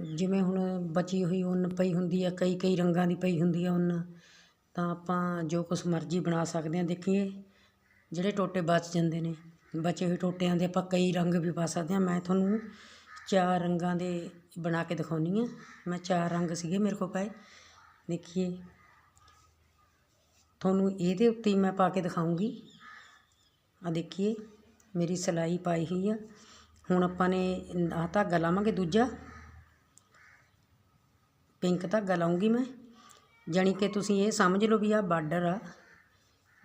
ਜਿਵੇਂ ਹੁਣ ਬਚੀ ਹੋਈ ਉੱਨ ਪਈ ਹੁੰਦੀ ਆ, ਕਈ ਕਈ ਰੰਗਾਂ ਦੀ ਪਈ ਹੁੰਦੀ ਆ ਉੱਨ, ਤਾਂ ਆਪਾਂ ਜੋ ਕੁਛ ਮਰਜ਼ੀ ਬਣਾ ਸਕਦੇ ਹਾਂ, ਦੇਖੀਏ, ਜਿਹੜੇ ਟੋਟੇ ਬਚ ਜਾਂਦੇ ਨੇ, ਬਚੇ ਹੋਏ ਟੋਟਿਆਂ ਦੇ ਆਪਾਂ ਕਈ ਰੰਗ ਵੀ ਪਾ ਸਕਦੇ ਹਾਂ। ਮੈਂ ਤੁਹਾਨੂੰ ਚਾਰ ਰੰਗਾਂ ਦੇ ਬਣਾ ਕੇ ਦਿਖਾਉਂਦੀ ਹਾਂ। ਮੈਂ ਚਾਰ ਰੰਗ ਸੀਗੇ ਮੇਰੇ ਕੋਲ ਪਏ, ਦੇਖੀਏ। ਤੁਹਾਨੂੰ ਇਹਦੇ ਉੱਤੇ ਹੀ ਮੈਂ ਪਾ ਕੇ ਦਿਖਾਉਂਗੀ। ਆ ਦੇਖੀਏ, ਮੇਰੀ ਸਿਲਾਈ ਪਾਈ ਹੋਈ ਆ। ਹੁਣ ਆਪਾਂ ਨੇ ਆਹ ਧਾਗਾ ਲਾਵਾਂਗੇ ਦੂਜਾ। ਪਿੰਕ ਧਾਗਾ ਲਾਉਂਗੀ ਮੈਂ। ਜਾਣੀ ਕਿ ਤੁਸੀਂ ਇਹ ਸਮਝ ਲਓ ਵੀ ਆਹ ਬਾਰਡਰ ਆ।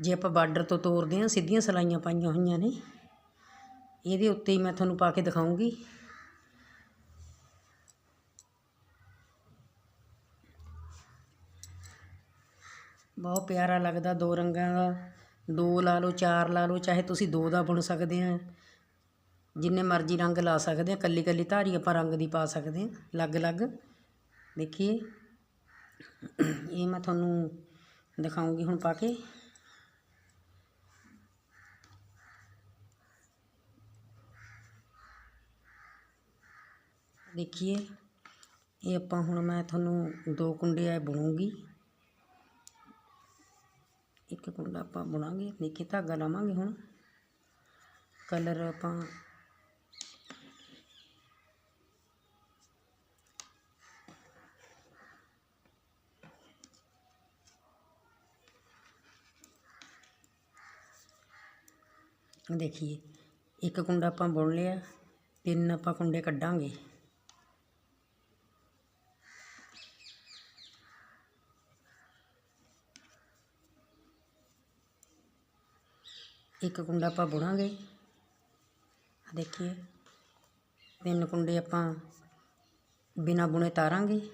ਜੇ ਆਪਾਂ ਬਾਰਡਰ ਤੋਂ ਤੋਰਦੇ ਹਾਂ, ਸਿੱਧੀਆਂ ਸਲਾਈਆਂ ਪਾਈਆਂ ਹੋਈਆਂ ਨੇ। ਇਹਦੇ ਉੱਤੇ ਹੀ ਮੈਂ ਤੁਹਾਨੂੰ ਪਾ ਕੇ ਦਿਖਾਉਂਗੀ। ਬਹੁਤ ਪਿਆਰਾ ਲੱਗਦਾ ਦੋ ਰੰਗਾਂ ਦਾ। ਦੋ ਲਾ ਲਓ, ਚਾਰ ਲਾ ਲਓ, ਚਾਹੇ ਤੁਸੀਂ ਦੋ ਦਾ ਬੁਣ ਸਕਦੇ ਆ ਜਿੰਨੇ ਮਰਜ਼ੀ ਰੰਗ ਲਾ ਸਕਦੇ ਆ ਕੱਲੀ ਕੱਲੀ ਧਾਰੀ ਆਪਾਂ ਰੰਗ ਦੀ ਪਾ ਸਕਦੇ ਆ ਅਲੱਗ-ਅਲੱਗ। ਦੇਖੀਏ ਇਹ ਮੈਂ ਤੁਹਾਨੂੰ ਦਿਖਾਉਂਗੀ ਹੁਣ ਪਾ ਕੇ। ਦੇਖੀਏ, ਇਹ ਆਪਾਂ ਹੁਣ ਮੈਂ ਤੁਹਾਨੂੰ ਦੋ ਕੁੰਡੇ ਆ ਬੁਣੂੰਗੀ। ਇੱਕ ਕੁੰਡਾ ਆਪਾਂ ਬੁਣਾਂਗੇ ਨੀਚੇ ਧਾਗਾ ਲਾਵਾਂਗੇ ਹੁਣ। ਕਲਰ ਆਪਾਂ ਦੇਖੀਏ। ਇੱਕ ਕੁੰਡਾ ਆਪਾਂ ਬੁਣ ਲਿਆ, ਤਿੰਨ ਆਪਾਂ ਕੁੰਡੇ ਕੱਢਾਂਗੇ। ਇੱਕ ਕੁੰਡਾ ਆਪਾਂ ਬੁਣਾਂਗੇ। ਦੇਖੀਏ, ਤਿੰਨ ਕੁੰਡੇ ਆਪਾਂ ਬਿਨਾ ਬੁਣੇ ਤਾਰਾਂਗੇ।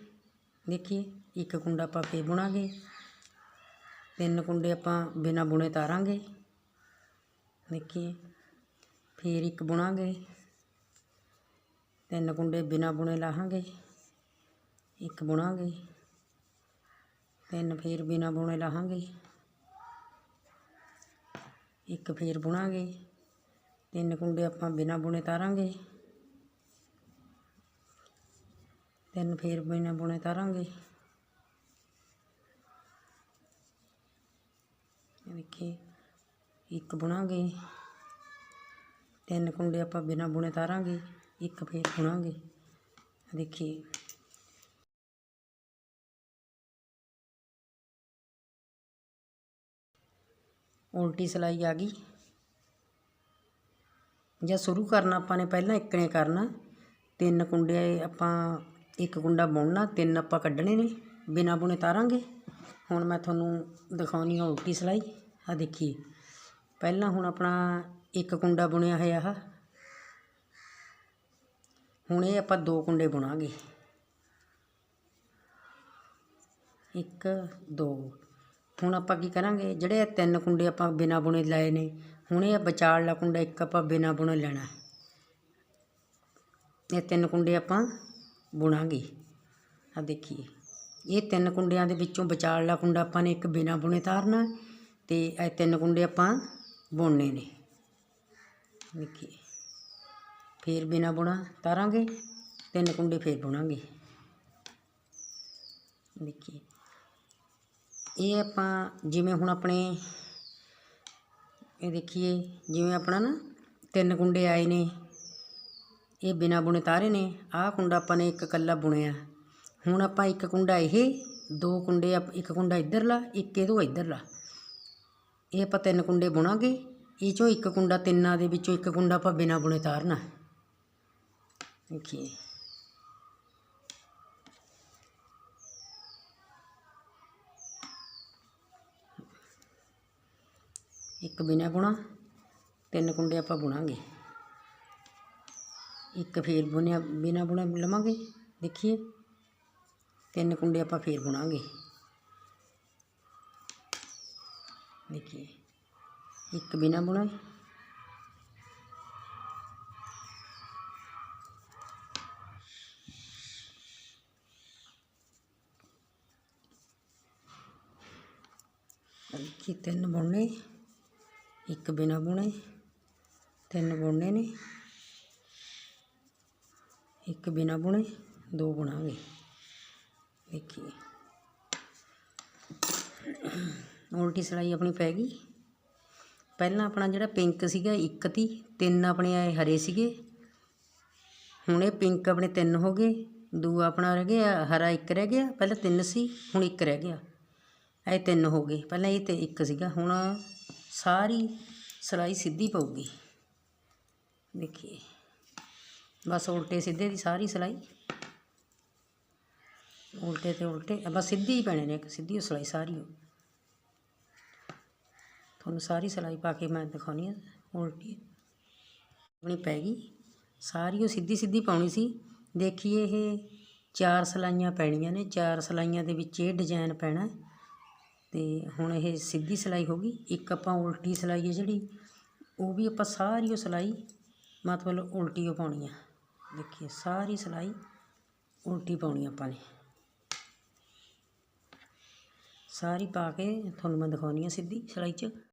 ਦੇਖੀਏ, ਇੱਕ ਕੁੰਡਾ ਆਪਾਂ ਫੇਰ ਬੁਣਾਂਗੇ। ਤਿੰਨ ਕੁੰਡੇ ਆਪਾਂ ਬਿਨਾ ਬੁਣੇ ਤਾਰਾਂਗੇ। ਦੇਖੀਏ ਫਿਰ ਇੱਕ ਬੁਣਾਂਗੇ। ਤਿੰਨ ਕੁੰਡੇ ਬਿਨਾ ਬੁਣੇ ਲਾਹਾਂਗੇ, ਇੱਕ ਬੁਣਾਂਗੇ। ਤਿੰਨ ਫੇਰ ਬਿਨਾ ਬੁਣੇ ਲਾਹਾਂਗੇ, ਇੱਕ ਫੇਰ ਬੁਣਾਂਗੇ। ਤਿੰਨ ਕੁੰਡੇ ਆਪਾਂ ਬਿਨਾ ਬੁਣੇ ਤਾਰਾਂਗੇ। ਤਿੰਨ ਫੇਰ ਬਿਨਾ ਬੁਣੇ ਤਾਰਾਂਗੇ। ਇਹ ਦੇਖੀਏ। ਇੱਕ ਬੁਣਾਂਗੇ। ਤਿੰਨ ਕੁੰਡੇ ਆਪਾਂ ਬਿਨਾ ਬੁਣੇ ਤਾਰਾਂਗੇ, ਇੱਕ ਫੇਰ ਬੁਣਾਂਗੇ। ਦੇਖੀਏ। ਉਲਟੀ ਸਿਲਾਈ ਆ ਗਈ। ਜਾਂ ਸ਼ੁਰੂ ਕਰਨਾ ਆਪਾਂ ਨੇ ਪਹਿਲਾਂ ਇੱਕ ਨੇ ਕਰਨਾ। ਤਿੰਨ ਕੁੰਡੇ ਆਪਾਂ, ਇੱਕ ਕੁੰਡਾ ਬੁਣਨਾ, ਤਿੰਨ ਆਪਾਂ ਕੱਢਣੇ ਨੇ, ਬਿਨਾ ਬੁਣੇ ਤਾਰਾਂਗੇ। ਹੁਣ ਮੈਂ ਤੁਹਾਨੂੰ ਦਿਖਾਉਣੀ ਆ ਉਲਟੀ ਸਿਲਾਈ। ਆ ਦੇਖੀਏ। ਪਹਿਲਾਂ ਹੁਣ ਆਪਣਾ ਇੱਕ ਕੁੰਡਾ ਬੁਣਿਆ ਹੋਇਆ ਆ। ਹੁਣ ਇਹ ਆਪਾਂ ਦੋ ਕੁੰਡੇ ਬੁਣਾਂਗੇ। ਇੱਕ, ਦੋ। ਹੁਣ ਆਪਾਂ ਕੀ ਕਰਾਂਗੇ? ਜਿਹੜੇ ਤਿੰਨ ਕੁੰਡੇ ਆਪਾਂ ਬਿਨਾ ਬੁਣੇ ਲਾਏ ਨੇ, ਹੁਣ ਇਹ ਵਿਚਾਲਲਾ ਕੁੰਡਾ ਇੱਕ ਆਪਾਂ ਬਿਨਾ ਬੁਣੇ ਲੈਣਾ। ਇਹ ਤਿੰਨ ਕੁੰਡੇ ਆਪਾਂ ਬੁਣਾਂਗੇ। ਆ ਦੇਖੀਏ। ਇਹ ਤਿੰਨ ਕੁੰਡਿਆਂ ਦੇ ਵਿੱਚੋਂ ਵਿਚਾਲਲਾ ਕੁੰਡਾ ਆਪਾਂ ਨੇ ਇੱਕ ਬਿਨਾ ਬੁਣੇ ਤਾਰਨਾ ਤੇ ਇਹ ਤਿੰਨ ਕੁੰਡੇ ਆਪਾਂ ਬੁਣਨੇ ਨੇ ਦੇਖੀਏ ਫੇਰ ਬਿਨਾ ਬੁਣਾ ਤਾਰਾਂਗੇ, ਤਿੰਨ ਕੁੰਡੇ ਫੇਰ ਬੁਣਾਂਗੇ। ਦੇਖੀਏ ਇਹ ਆਪਾਂ ਜਿਵੇਂ ਹੁਣ ਆਪਣੇ, ਇਹ ਦੇਖੀਏ, ਜਿਵੇਂ ਆਪਣਾ ਨਾ ਤਿੰਨ ਕੁੰਡੇ ਆਏ ਨੇ, ਇਹ ਬਿਨਾ ਬੁਣੇ ਤਾਰੇ ਨੇ, ਆਹ ਕੁੰਡਾ ਆਪਾਂ ਨੇ ਇੱਕ ਕੱਲਾ ਬੁਣਿਆ। ਹੁਣ ਆਪਾਂ ਇੱਕ ਕੁੰਡਾ ਇਹ, ਦੋ ਕੁੰਡੇ ਆਪ- ਇੱਕ ਕੁੰਡਾ ਇੱਧਰਲਾ, ਇੱਕ ਇਹਦੋਂ ਇੱਧਰਲਾ। ਇਹ ਆਪਾਂ ਤਿੰਨ ਕੁੰਡੇ ਬੁਣਾਂਗੇ, ਇਹ ਚੋਂ ਇੱਕ ਕੁੰਡਾ ਤਿੰਨਾਂ ਦੇ ਵਿੱਚੋਂ ਇੱਕ ਕੁੰਡਾ ਆਪਾਂ ਬਿਨਾਂ ਬੁਣੇ ਤਾਰਨਾ ਦੇਖੀਏ। ਇੱਕ ਬਿਨਾਂ ਬੁਣਾ, ਤਿੰਨ ਕੁੰਡੇ ਆਪਾਂ ਬੁਣਾਂਗੇ। ਇੱਕ ਫੇਰ ਬੁਣਿਆ, ਬਿਨਾਂ ਬੁਣਾ ਲਵਾਂਗੇ, ਦੇਖੀਏ। ਤਿੰਨ ਕੁੰਡੇ ਆਪਾਂ ਫੇਰ ਬੁਣਾਂਗੇ। ਦੇਖੀਏ ਇੱਕ ਬਿਨਾ ਬੁਣਾ। ਦੇਖੀ ਤਿੰਨ ਬੁਣਨੇ ਇੱਕ ਬਿਨਾ ਬੁਣੇ। ਤਿੰਨ ਬੁਣਨੇ ਨੇ। ਇੱਕ ਬਿਨਾ ਬੁਣੇ, ਦੋ ਬੁਣਾਂਗੇ। ਦੇਖੀਏ ਉਲਟੀ ਸਿਲਾਈ ਆਪਣੀ ਪੈ ਗਈ। ਪਹਿਲਾਂ ਆਪਣਾ ਜਿਹੜਾ ਪਿੰਕ ਸੀਗਾ ਇੱਕ ਤੀ, ਤਿੰਨ ਆਪਣੇ ਆਏ ਹਰੇ ਸੀਗੇ। ਹੁਣ ਇਹ ਪਿੰਕ ਆਪਣੇ ਤਿੰਨ ਹੋ ਗਏ। ਦੂਆ ਆਪਣਾ ਰਹਿ ਗਿਆ, ਹਰਾ ਇੱਕ ਰਹਿ ਗਿਆ। ਪਹਿਲਾਂ ਤਿੰਨ ਸੀ, ਹੁਣ ਇੱਕ ਰਹਿ ਗਿਆ। ਇਹ ਤਿੰਨ ਹੋ ਗਏ। ਪਹਿਲਾਂ ਇਹ ਤੇ ਇੱਕ ਸੀਗਾ। ਹੁਣ ਸਾਰੀ ਸਿਲਾਈ ਸਿੱਧੀ ਪਊਗੀ। ਦੇਖੀਏ। ਬਸ ਉਲਟੇ ਸਿੱਧੇ ਦੀ ਸਾਰੀ ਸਿਲਾਈ। ਉਲਟੇ ਤੇ ਉਲਟੇ। ਬਸ ਸਿੱਧੀ ਹੀ ਪੈਣੇ ਨੇ। ਇੱਕ ਸਿੱਧੀ ਓ ਸਿਲਾਈ ਸਾਰੀ ਓ। ਤੁਹਾਨੂੰ ਸਾਰੀ ਸਿਲਾਈ ਪਾ ਕੇ ਮੈਂ ਦਿਖਾਉਣੀ ਆ ਉਲਟੀ ਆਪਣੀ ਪੈ ਗਈ। ਸਾਰੀ ਉਹ ਸਿੱਧੀ ਸਿੱਧੀ ਪਾਉਣੀ ਸੀ। ਦੇਖੀਏ ਇਹ ਚਾਰ ਸਿਲਾਈਆਂ ਪੈਣੀਆਂ ਨੇ। ਚਾਰ ਸਿਲਾਈਆਂ ਦੇ ਵਿੱਚ ਇਹ ਡਿਜ਼ਾਈਨ ਪੈਣਾ। ਹੈ। ਤੇ ਹੁਣ ਇਹ ਸਿੱਧੀ ਸਿਲਾਈ ਹੋ ਗਈ। ਇੱਕ ਆਪਾਂ ਉਲਟੀ ਸਿਲਾਈ ਹੈ ਜਿਹੜੀ, ਉਹ ਵੀ ਆਪਾਂ ਸਾਰੀ ਉਹ ਸਿਲਾਈ ਮਤਲਬ ਉਲਟੀ ਉਹ ਪਾਉਣੀ ਆ। ਦੇਖੀਏ, ਸਾਰੀ ਸਿਲਾਈ ਉਲਟੀ ਪਾਉਣੀ ਆਪਾਂ ਨੇ। ਸਾਰੀ ਪਾ ਕੇ ਤੁਹਾਨੂੰ ਮੈਂ ਦਿਖਾਉਣੀ ਆ ਸਿੱਧੀ ਸਿਲਾਈ 'ਚ।